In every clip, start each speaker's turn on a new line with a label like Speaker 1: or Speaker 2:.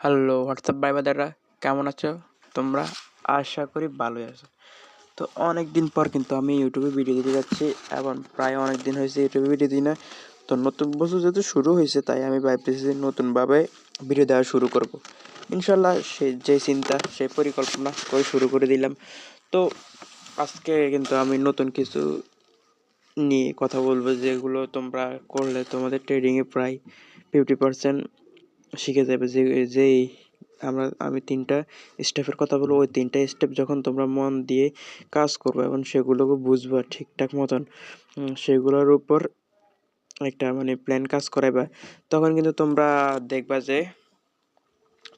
Speaker 1: Hello WhatsApp ভাই বাদাররা কেমন আছো? তোমরা আশা করি ভালোই আছো। তো অনেক দিন পর কিন্তু আমি ইউটিউবে ভিডিও দিতে যাচ্ছি এবং প্রায় অনেক দিন হয়েছে ইউটিউবে ভিডিও দিই না। তো নতুন বছর যেহেতু শুরু হয়েছে, তাই আমি ভাবতেছি নতুনভাবে ভিডিও দেওয়া শুরু করব। ইনশাল্লাহ সে যে চিন্তা সেই পরিকল্পনা করে শুরু করে দিলাম। তো আজকে কিন্তু আমি নতুন কিছু নিয়ে কথা বলব, যেগুলো তোমরা করলে তোমাদের ট্রেডিংয়ে প্রায় ফিফটি পার্সেন্ট শিখে যাবে যে, যেই আমরা, আমি তিনটা স্টেপের কথা বলব, ওই তিনটা স্টেপ যখন তোমরা মন দিয়ে কাজ করবে এবং সেগুলোকে বুঝবা ঠিকঠাক মতন সেগুলোর উপর একটা মানে প্ল্যান কাজ করাইবা, তখন কিন্তু তোমরা দেখবা যে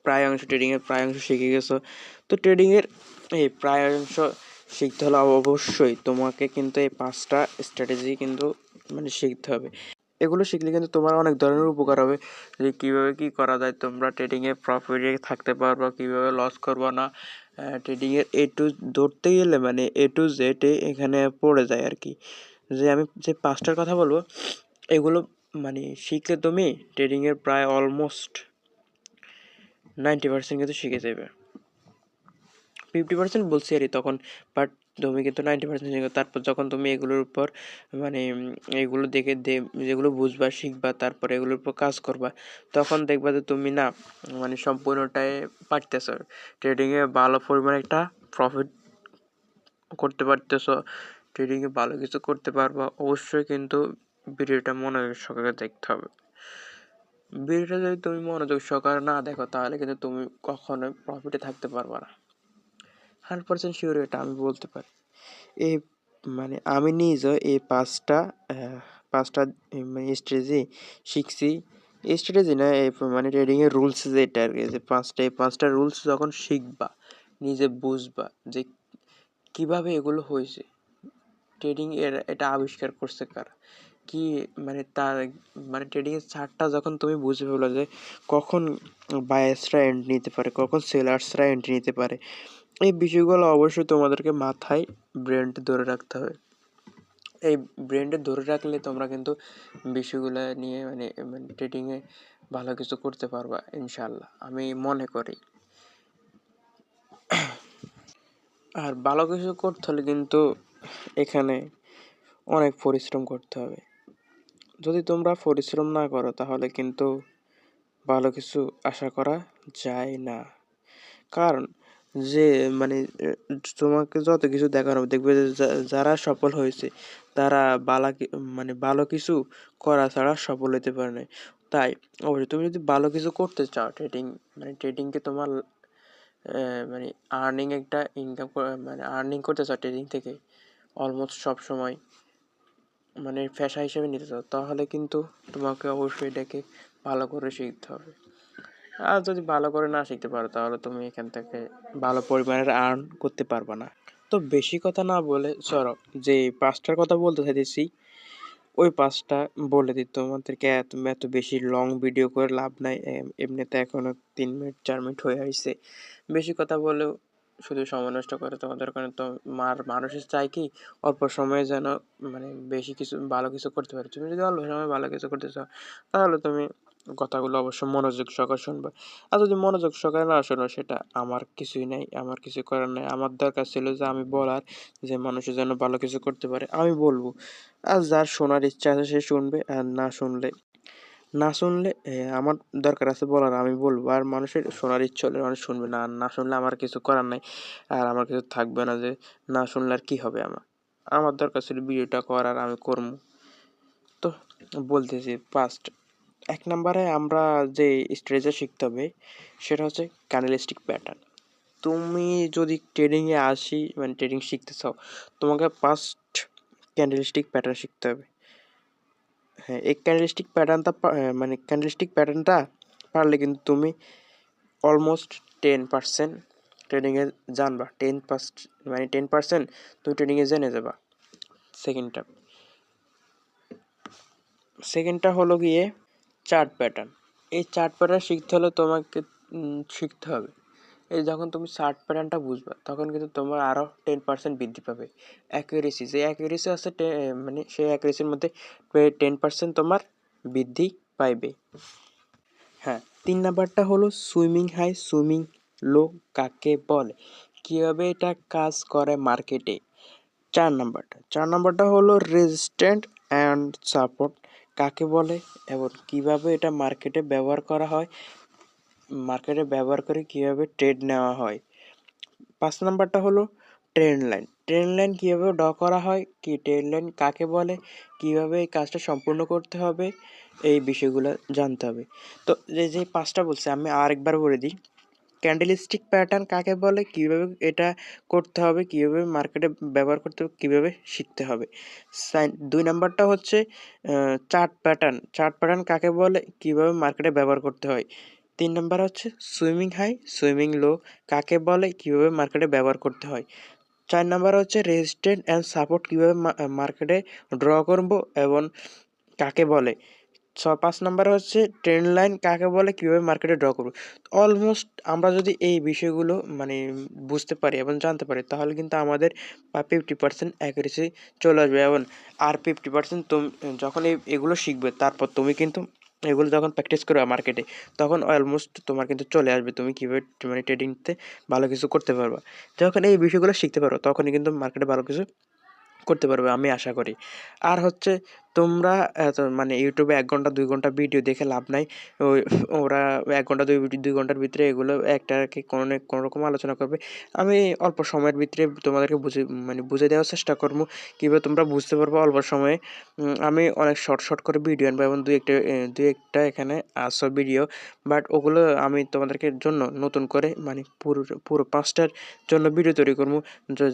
Speaker 1: প্রায় অংশ ট্রেডিংয়ের প্রায় অংশ শিখে গেছো। তো ট্রেডিংয়ের এই প্রায় অংশ শিখতে হলে অবশ্যই তোমাকে কিন্তু এই পাঁচটা স্ট্র্যাটেজি কিন্তু মানে শিখতে হবে। এগুলো শিখলে কিন্তু তোমার অনেক ধরনের উপকার হবে। যে কীভাবে কী করা যায়, তোমরা ট্রেডিংয়ে প্রফিটে থাকতে পারব, কীভাবে লস করব না। ট্রেডিংয়ের এ টু ধরতে গেলে মানে এ টু জেড এখানে পড়ে যায় আর কি। যে আমি যে পাঁচটার কথা বলব, এগুলো মানে শিখলে তুমি ট্রেডিংয়ের প্রায় অলমোস্ট নাইনটি পার্সেন্ট কিন্তু শিখে যাবে। ফিফটি পার্সেন্ট বলছি আর তখন বাট তুমি কিন্তু নাইনটি পার্সেন্ট তারপর যখন তুমি এগুলোর উপর মানে এগুলো দেখে যেগুলো বুঝবা, শিখবা, তারপর এগুলোর উপর কাজ করবা, তখন দেখবা যে তুমি না মানে সম্পূর্ণটাই পারতেছ। ট্রেডিংয়ে ভালো পরিমাণে একটা প্রফিট করতে পারতেছ ট্রেডিংয়ে ভালো কিছু করতে পারবা, অবশ্যই কিন্তু ভিডিওটা মনোযোগ সহকারে দেখতে হবে। ভিডিওটা যদি তুমি মনোযোগ সহকারে না দেখো, তাহলে কিন্তু তুমি কখনোই প্রফিটে থাকতে পারবা না। হান্ড্রেড পার্সেন্ট শিওর এটা আমি বলতে পারি। এই মানে আমি নিজেও এই পাঁচটা পাঁচটা মানে স্ট্রেজি শিখছি। স্ট্র্যাটেজি না, এই মানে ট্রেডিংয়ের রুলস যেটা আর কি, যে পাঁচটা, এই পাঁচটা রুলস যখন শিখবা, নিজে বুঝবা যে কীভাবে এগুলো হয়েছে ট্রেডিং এর এটা আবিষ্কার করছে কার, কি মানে তার মানে ট্রেডিংয়ের চার্টটা যখন তুমি বুঝে ফেলো যে কখন বায়ার্সরা এন্ট্রি নিতে পারে, কখন সেলার্সরা এন্ট্রি নিতে পারে এই বিষয়গুলো অবশ্যই তোমাদেরকে মাথায় ব্রেনটি ধরে রাখতে হবে। এই ব্রেনটা ধরে রাখলে তোমরা কিন্তু বিষয়গুলো নিয়ে মানে মানে ট্রেডিংয়ে ভালো কিছু করতে পারবা ইনশাল্লাহ আমি মনে করি। আর ভালো কিছু করতে হলে কিন্তু এখানে অনেক পরিশ্রম করতে হবে। যদি তোমরা পরিশ্রম না করো, তাহলে কিন্তু ভালো কিছু আশা করা যায় না। কারণ যে মানে তোমাকে যত কিছু দেখানো হবে, দেখবে যে যারা সফল হয়েছে, তারা বালা মানে ভালো কিছু করা ছাড়া সফল হতে পারে না তাই, অবশ্যই তুমি যদি ভালো কিছু করতে চাও ট্রেডিং মানে ট্রেডিংকে তোমার মানে আর্নিং একটা ইনকাম মানে আর্নিং করতে চাও ট্রেডিং থেকে অলমোস্ট সব সময় মানে পেশা হিসেবে নিতে চাও, তাহলে কিন্তু তোমাকে অবশ্যই এটাকে ভালো করে শিখতে হবে। আর যদি ভালো করে না শিখতে পারো, তাহলে তুমি এখান থেকে ভালো পরিমাণের আর্ন করতে পারবে না। তো বেশি কথা না বলে চলো, যে পাঁচটার কথা বলতে চাইতেছি, ওই পাঁচটা বলে দিই। তোমাদেরকে এত এত বেশি লং ভিডিও করে লাভ নাই এমনিতে এখনও তিন মিনিট, চার মিনিট হয়ে আসছে। বেশি কথা বলেও শুধু সময় নষ্ট করে তোমাদের কারণে তো মার মানুষের চাই কি, অল্প সময়ে যেন মানে বেশি কিছু, ভালো কিছু করতে পারে। তুমি যদি অল্প সময় ভালো কিছু করতে চাও, তাহলে তুমি কথাগুলো অবশ্য মনোযোগ সহকারে শুনবে। আর যদি মনোযোগ সহকারে না শোনো, সেটা আমার কিছুই নাই, আমার কিছু করার নাই। আমার দরকার ছিল যে আমি বলার, যে মানুষের জন্য ভালো কিছু করতে পারে, আমি বলব। আর যার শোনার ইচ্ছা আছে সে শুনবে, আর না শুনলে না শুনলে আমার দরকার আছে বলার, আমি বলব। আর মানুষের শোনার ইচ্ছা হলে মানুষ শুনবে না, আর না শুনলে আমার কিছু করার নাই, আর আমার কিছু থাকবে না যে না শুনলে আর কী হবে আমার। আমার দরকার ছিল ভিডিওটা করার, আমি করব তো বলতেছি ফার্স্ট এক নম্বরে আমরা যে স্ট্রেজে শিখতে হবে, সেটা হচ্ছে ক্যানেলিস্টিক প্যাটার্ন তুমি যদি ট্রেডিংয়ে আসি মানে ট্রেডিং শিখতে চাও, তোমাকে ফার্স্ট ক্যান্ডেলস্টিক প্যাটার্ন শিখতে হবে। হ্যাঁ এই ক্যান্ডেলস্টিক প্যাটার্নটা মানে ক্যান্ডেলস্টিক প্যাটার্নটা পারলে কিন্তু তুমি অলমোস্ট টেন পার্সেন্ট ট্রেডিংয়ে জানবা। টেন পার্সেন্ট মানে টেন পার্সেন্ট তুমি ট্রেডিংয়ে জেনে যাবা। সেকেন্ডটা সেকেন্ডটা হলো গিয়ে চার্ট প্যাটার্ন। এই চার্ট প্যাটার্ন শিখতে হলে তোমাকে শিখতে হবে। এই যখন তুমি চার্ট প্যাটার্নটা বুঝবে, তখন কিন্তু তোমার আরও টেন পার্সেন্ট বৃদ্ধি পাবে। অ্যাকুরেসি যে অ্যাকুরেসি আছে মানে সেই অ্যাকুরেসির মধ্যে টেন পার্সেন্ট তোমার বৃদ্ধি পাইবে। হ্যাঁ তিন নাম্বারটা হলো সুইমিং হাই, সুইমিং লো কাকে বলে? কীভাবে এটা কাজ করে মার্কেটে? চার নাম্বারটা। চার নাম্বারটা হলো রেজিস্ট্যান্ট অ্যান্ড সাপোর্ট কাকে বলে এবং কীভাবে এটা মার্কেটে ব্যবহার করা হয়, মার্কেটে ব্যবহার করে কীভাবে ট্রেড নেওয়া হয়। পাঁচ নাম্বারটা হলো ট্রেন লাইন ট্রেন লাইন কীভাবে ড্র করা হয়, কি ট্রেন লাইন কাকে বলে, কীভাবে এই কাজটা সম্পূর্ণ করতে হবে, এই বিষয়গুলো জানতে হবে। তো যে যে পাঁচটা বলছে, আমি আরেকবার বলে দিই। ক্যান্ডেলিস্টিক প্যাটার্ন কাকে বলে? কীভাবে এটা করতে হবে? কীভাবে মার্কেটে ব্যবহার করতে হবে? কীভাবে শিখতে হবে? সাইন দুই নাম্বারটা হচ্ছে চার্ট প্যাটার্ন চার্ট প্যাটার্ন কাকে বলে? কীভাবে মার্কেটে ব্যবহার করতে হয়? তিন নাম্বার হচ্ছে সুইমিং হাই সুইমিং লো কাকে বলে? কীভাবে মার্কেটে ব্যবহার করতে হয়? চার নাম্বার হচ্ছে রেজিস্ট্যান্ট অ্যান্ড সাপোর্ট কীভাবে মার্কেটে ড্র করব এবং কাকে বলে? ছ পাঁচ নাম্বার হচ্ছে ট্রেন্ড লাইন কাকে বলে, কীভাবে মার্কেটে ড্র করব। অলমোস্ট আমরা যদি এই বিষয়গুলো মানে বুঝতে পারি এবং জানতে পারি, তাহলে কিন্তু আমাদের ফিফটি পার্সেন্ট অ্যাকুরেসি চলে আসবে। এবং আর ফিফটি পার্সেন্ট তুমি, যখন এগুলো শিখবে, তারপর তুমি কিন্তু এগুলো যখন প্র্যাকটিস করবে মার্কেটে তখন অলমোস্ট তোমার কিন্তু চলে আসবে। তুমি কীভাবে মানে ট্রেডিংতে ভালো কিছু করতে পারবা। যখন এই বিষয়গুলো শিখতে পারো, তখনই কিন্তু মার্কেটে ভালো কিছু করতে পারবে, আমি আশা করি। আর হচ্ছে তোমরা এত মানে ইউটিউবে এক ঘণ্টা, দুই ঘণ্টা ভিডিও দেখে লাভ নাই। ওই, ওরা এক ঘণ্টা, দুই দুই ঘণ্টার ভিতরে এগুলো একটা কি কোনো কোনো রকম আলোচনা করবে। আমি অল্প সময়ের ভিতরে তোমাদেরকে বুঝে মানে বুঝে দেওয়ার চেষ্টা করব। কীভাবে তোমরা বুঝতে পারব অল্প সময়ে। আমি অনেক শর্ট শর্ট করে ভিডিও আনব এবং দুই একটা দুই একটা এখানে আসো ভিডিও বাট ওগুলো আমি তোমাদেরকে জন্য নতুন করে মানে পুরো পুরো পাঁচটার জন্য ভিডিও তৈরি করব।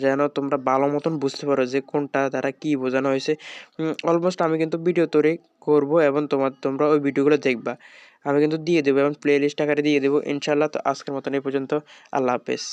Speaker 1: যেন তোমরা ভালো মতন বুঝতে পারো যে কোনটা তারা কী বোঝানো হয়েছে। অলমোস্ট আমি কিন্তু ভিডিও তৈরি করব এবং তোমার, তোমরা ওই ভিডিওগুলো দেখবা। আমি কিন্তু দিয়ে দেবো এবং প্লে লিস্ট আকারে দিয়ে দেবো। ইনশাল্লাহ তো আজকের মতন এই পর্যন্ত। আল্লাহ হাফেজ।